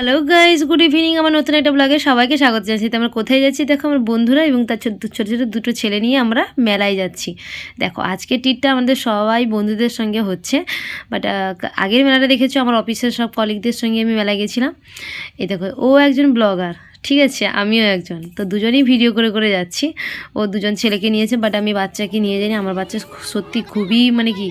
Hello guys good evening আমার নতুন একটা ব্লগে সবাইকে স্বাগত জানাচ্ছি। তো আমরা কোথায় যাচ্ছি? দেখো আমার বন্ধুরা এবং তার ছোট, ছোটো দুটো ছেলে নিয়ে আমরা মেলায় যাচ্ছি। দেখো, আজকে টিটটা আমাদের সবাই বন্ধুদের সঙ্গে হচ্ছে। বাট আগের মেলাটা দেখেছ? আমার অফিসের সব কলিগদের সঙ্গে আমি মেলায় গেছিলাম। এই দেখো, ও একজন ব্লগার ঠিক আছে, আমিও একজন। তো দুজনেই ভিডিও করে করে যাচ্ছি। ও দুজন ছেলেকে নিয়েছে বাট আমি বাচ্চাকে নিয়ে যাইনি। আমার বাচ্চা সত্যি খুবই মানে কি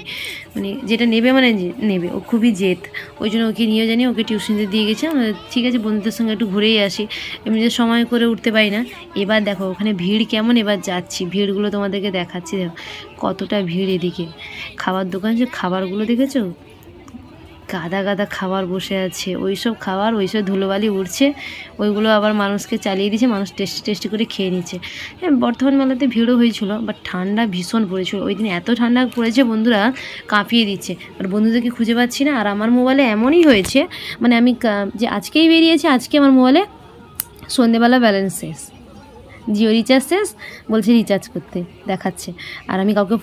মানে যেটা নেবে মানে নেবে। ও খুবই জেদ। ওই জন্য ওকে নিয়ে জানি ওকে টিউশনিতে দিয়ে গেছে। ঠিক আছে, বন্ধুদের সঙ্গে একটু ঘুরেই আসি। এমনিতে সময় করে উঠতে পারি না। এবার দেখো, ওখানে ভিড় কেমন? এবার যাচ্ছি। ভিড়গুলো তোমাদেরকে দেখাচ্ছি। দেখো, কতটা ভিড় এদিকে। খাবার দোকান যে খাবারগুলো দেখেছ? গাদা গাদা খাবার বসে আছে। ওই সব খাবার ওই সব ধুলোবালি উঠছে ওইগুলো আবার মানুষকে চালিয়ে দিচ্ছে মানুষ টেস্টি টেস্টি করে খেয়ে নিচ্ছে। হ্যাঁ বর্ধমান মেলাতে ভিড়ও হয়েছিল বাট ঠান্ডা ভীষণ পড়েছিল। ওই দিন এত ঠান্ডা পড়েছে বন্ধুরা, কাঁপিয়ে দিচ্ছে। আর বন্ধুদেরকে খুঁজে পাচ্ছি না। আর আমার মোবাইলে এমনই হয়েছে মানে আমি যে আজকেই বেরিয়েছে, আজকে আমার মোবাইলে সন্ধেবেলা ব্যালেন্স শেষ। জিও রিচার্জ শেষ বলছে রিচার্জ করতে, দেখাচ্ছে। আর আমি কাউকে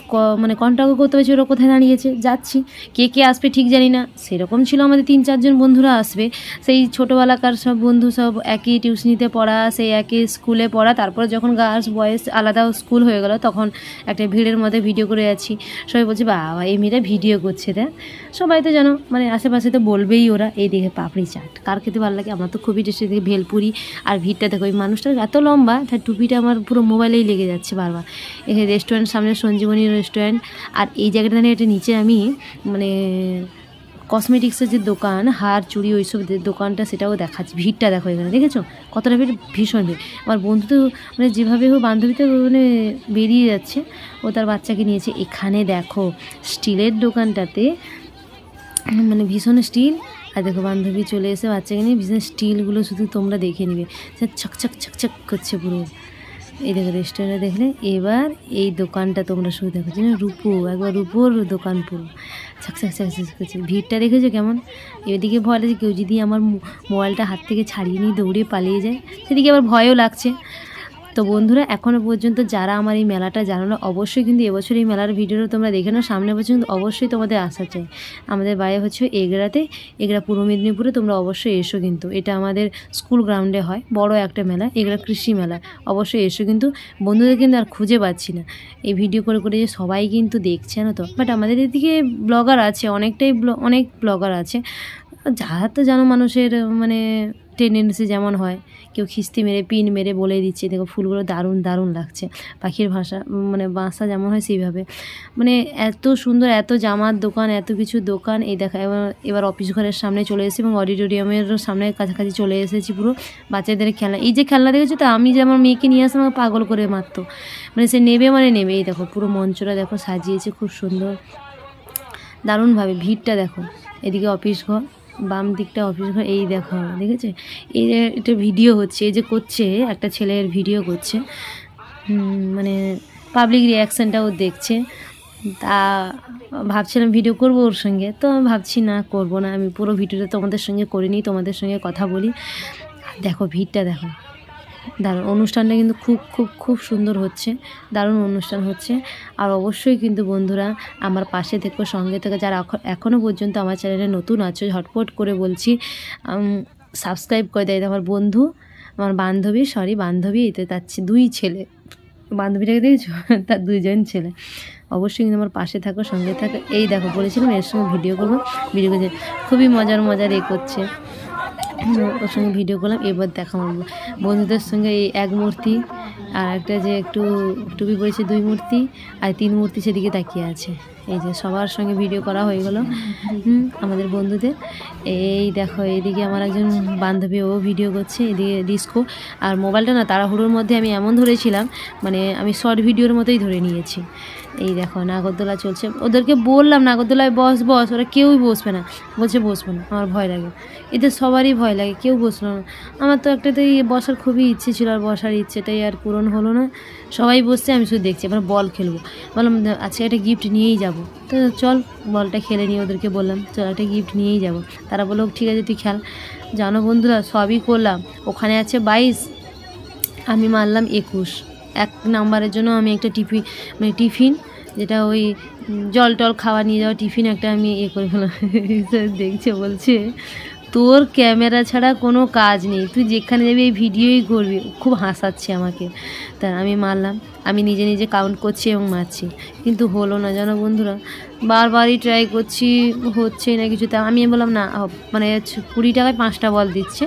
মানে কন্ট্যাক্টও করতে পারছি ওরা কোথায় দাঁড়িয়েছে, যাচ্ছি। কে কে আসবে ঠিক জানি না, সেরকম ছিল আমাদের তিন চারজন বন্ধুরা আসবে। সেই ছোটোবেলাকার সব বন্ধু সব একই টিউশনিতে পড়া, সেই একই স্কুলে পড়া, তারপরে যখন গার্লস বয়েস আলাদা স্কুল হয়ে গেল, তখন একটা ভিড়ের মধ্যে ভিডিও করে যাচ্ছি। সবাই বলছে, বাবা, এই মেয়েটা ভিডিও করছে, দেখ। সবাই তো জানো মানে আশেপাশে তো বলবেই ওরা, এই দেখে পাপড়ি চাট, কার খেতে ভালো লাগে? আমার তো খুবই টেস্টি দেখে ভেলপুরি আর ভিড়টা, দেখো, ওই মানুষটা এত লম্বা, তার টুপিটা আমার পুরো মোবাইলেই লেগে যাচ্ছে বারবার। এখানে রেস্টুরেন্ট সামনে সঞ্জীবনী রেস্টুরেন্ট আর এই জায়গাটা নিয়ে এটা নিচে আমি মানে কসমেটিক্সের যে দোকান, হার, চুড়ি, ওইসব দোকানটা সেটাও দেখাচ্ছি। ভিড়টা দেখো এখানে, দেখেছ? কতটা ভিড়? ভীষণ ভিড়। আমার বন্ধু তো মানে যেভাবে হোক বান্ধবী তো মানে বেরিয়ে যাচ্ছে। ও তার বাচ্চাকে নিয়েছে। এখানে দেখো, স্টিলের দোকানটাতে মানে ভীষণ স্টিল। আর দেখো, বান্ধবী চলে এসে বাচ্চাকে নিয়ে ভীষণ স্টিলগুলো শুধু তোমরা দেখে নিবে। ছকছক ছকছক করছে পুরো। এই দেখো রেস্টুরেন্টে দেখলে এবার এই দোকানটা তোমরা শুধু দেখো যেন রূপো, একবার রূপোর দোকান পুরো। ছাকছাক ছাকছাক করছে ভিড়টা দেখেছ কেমন? এদিকে ভয় লাগছে কেউ যদি আমার মোবাইলটা হাত থেকে ছাড়িয়ে নিয়ে দৌড়ে পালিয়ে যায়। সেদিকে আবার ভয়ও লাগছে। তো বন্ধুরা এখনও পর্যন্ত যারা আমার এই মেলাটা জানো না অবশ্যই কিন্তু এবছর এই মেলার ভিডিওটা তোমরা দেখে নাও। সামনে বছর কিন্তু অবশ্যই তোমাদের আসা চাই। আমাদের বাইরে হচ্ছে এগড়াতে, এগড়া পূর্ব মেদিনীপুরে, তোমরা অবশ্যই এসো কিন্তু। এটা আমাদের স্কুল গ্রাউন্ডে হয়, বড় একটা মেলা, এগড়া কৃষি মেলা। অবশ্যই এসো কিন্তু। বন্ধুদের কিন্তু আর খুঁজে পাচ্ছি না। এই ভিডিও করে করে যে সবাই কিন্তু দেখছে না তো? বাট আমাদের এদিকে ব্লগার আছে, অনেকটাই অনেক ব্লগার আছে। যারা তো জানো মানুষের মানে টেন্ডেন্সি যেমন হয়। কেউ খিস্তি মেরে, পিন মেরে বলে দিচ্ছে, দেখো ফুলগুলো দারুণ দারুণ লাগছে। পাখির ভাষা মানে বাসা যেমন হয় সেইভাবে। মানে এত সুন্দর, এত জামার দোকান, এত কিছু দোকান। এই দেখা, এবার এবার অফিস ঘরের সামনে চলে এসেছি এবং অডিটোরিয়ামের সামনে কাছাকাছি চলে এসেছি পুরো বাচ্চাদের খেলনা। এই যে খেলনা দেখেছ তো, আমি যে আমার মেয়েকে নিয়ে আসলাম পাগল করে মারতো। মানে সে নেবে মানে নেবে। এই দেখো, পুরো মঞ্চটা দেখো সাজিয়েছে, খুব সুন্দর। দারুণভাবে, ভিড়টা দেখো। এদিকে অফিস ঘর। বাম দিকটা অফিস ঘর, এই দেখো ঠিক আছে এই যে এটা ভিডিও হচ্ছে, এই যে করছে, একটা ছেলের ভিডিও করছে। মানে পাবলিক রিয়াকশানটাও দেখছে। তা ভাবছিলাম ভিডিও করব ওর সঙ্গে, তো আমি ভাবছি না, করব না। আমি পুরো ভিডিওটা তোমাদের সঙ্গে করে নিই তোমাদের সঙ্গে কথা বলি। দেখো, ভিড়টা দেখো। দারুণ। অনুষ্ঠানটা কিন্তু খুব খুব খুব সুন্দর হচ্ছে। দারুণ অনুষ্ঠান হচ্ছে। আর অবশ্যই কিন্তু বন্ধুরা, আমার পাশে থেকো, সঙ্গে থেকে। যারা এখনও পর্যন্ত আমার চ্যানেলে নতুন আছো, ঝটপট করে বলছি সাবস্ক্রাইব করে দেয় আমার বন্ধু, আমার বান্ধবী সরি বান্ধবী এতে তার ছে- দুই ছেলে। বান্ধবীটাকে দেখেছ? তার দুইজন ছেলে। অবশ্যই কিন্তু আমার পাশে থাকো, সঙ্গে থাকো। এই দেখো, বলেছিলাম এর সঙ্গে ভিডিও করব। ভিডিও করছে, খুবই মজার মজার এ করছে। ওর সঙ্গে ভিডিও করলাম, এবার দেখা বন্ধুদের সঙ্গে এই এক মূর্তি আর একটা যে একটু টুপি পড়েছে দুই মূর্তি, আর তিন মূর্তি সেদিকে তাকিয়ে আছে। এই যে সবার সঙ্গে ভিডিও করা হয়ে গেল। আমাদের বন্ধুদের। এই দেখো, এইদিকে আমার একজন বান্ধবী, ও ভিডিও করছে, এদিকে ডিস্কো আর মোবাইলটা না তাড়াহুড়োর মধ্যে আমি এমন ধরেছিলাম মানে আমি শর্ট ভিডিওর মতোই ধরে নিয়েছি। এই দেখো, নাগরদোলা চলছে। ওদেরকে বললাম, নাগরদোলায় বস বস। ওরা কেউই বসবে না। বলছে, বসবো না, আমার ভয় লাগে। এদের সবারই ভয় লাগে, কেউ বসল না। আমার তো একটাতেই বসার খুবই ইচ্ছে ছিল, আর বসার ইচ্ছেটাই আর পূরণ হলো না। সবাই বসছে, আমি শুধু দেখছি, এবার বল খেলব। বললাম, আজকে একটা গিফট নিয়েই যাব। তো চল, বলটা খেলে নিয়ে ওদেরকে বললাম, চল একটা গিফট নিয়েই যাব। তারা বলল, ঠিক আছে, তুই খেল। জানো বন্ধুরা, সবই করলাম। ওখানে আছে বাইশ, আমি মারলাম একুশ। এক নাম্বারের জন্য আমি একটা টিফিন মানে টিফিন, যেটা ওই জল টল খাওয়া নিয়ে যাওয়া টিফিন একটা আমি ইয়ে করে ফেলাম দেখছে, বলছে। তোর ক্যামেরা ছাড়া কোনো কাজ নেই। তুই যেখানে যাবি এই ভিডিওই করবি। খুব হাসাচ্ছে আমাকে। তা আমি মারলাম। আমি নিজে নিজে কাউন্ট করছি এবং মারছি। কিন্তু হলো না জানো বন্ধুরা। বারবারই ট্রাই করছি, হচ্ছে না কিছু তা আমি বললাম, না মানে কুড়ি টাকায় পাঁচটা বল দিচ্ছে।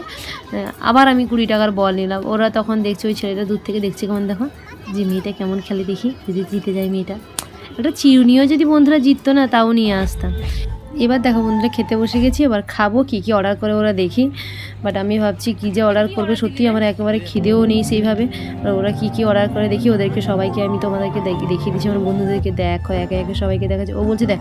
আবার আমি কুড়ি টাকার বল নিলাম। ওরা তখন দেখছে ওই ছেলেটা দূর থেকে দেখছে কেমন দেখো। যে মেয়েটা কেমন খেলে দেখি। যদি জিতে যায় মেয়েটা। একটা চিরুনিও যদি বন্ধুরা জিততো না, তাও নিয়ে আসতাম। এবার দেখো বন্ধুরা খেতে বসে গেছি এবার খাব কি কি অর্ডার করে ওরা দেখি। বাট আমি ভাবছি কী যে অর্ডার করবে? সত্যি আমার একেবারে খিদেও নেই সেইভাবে। আর ওরা কী কী অর্ডার করে দেখি, ওদেরকে সবাইকে আমি তোমাদেরকে দেখিয়ে দিচ্ছি। আমার বন্ধুদেরকে দেখো, একে একে সবাইকে দেখাচ্ছে ও বলছে, দেখ,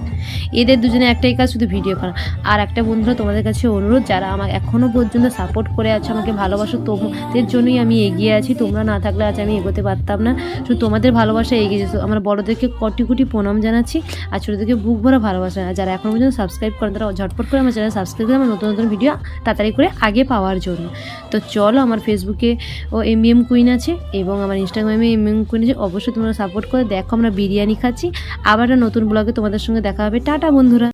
এদের দুজনে একটাই কাজ, শুধু ভিডিও করা। আর একটা বন্ধুরা তোমাদের কাছে অনুরোধ, যারা আমার এখনও পর্যন্ত সাপোর্ট করে আছে, আমাকে ভালোবাসো, তোমাদের জন্যই আমি এগিয়ে আছি। তোমরা না থাকলে আজ আমি এগোতে পারতাম না। শুধু তোমাদের ভালোবাসা এগিয়ে যেত। আমার বড়োদেরকে কোটি কোটি প্রণাম জানাচ্ছি। আর ছোটোদেরকে বুক ভরা ভালোবাসা। যারা এখনও পর্যন্ত সাবস্ক্রাইব করেন, তারা ঝটপট করে আমার চ্যানেল সাবস্ক্রাইব করে আমার নতুন নতুন ভিডিও তাড়াতাড়ি করে আগে পাওয়ার জন্য। তো চলো আমার ফেসবুকে ও এম এম কুইন আছে এবং আমার ইনস্টাগ্রামে এম এম কুইন আছে। অবশ্যই তোমরা সাপোর্ট করে দেখো, আমরা বিরিয়ানি খাচ্ছি। আবার নতুন ব্লগে তোমাদের সঙ্গে দেখা হবে। টাটা বন্ধুরা।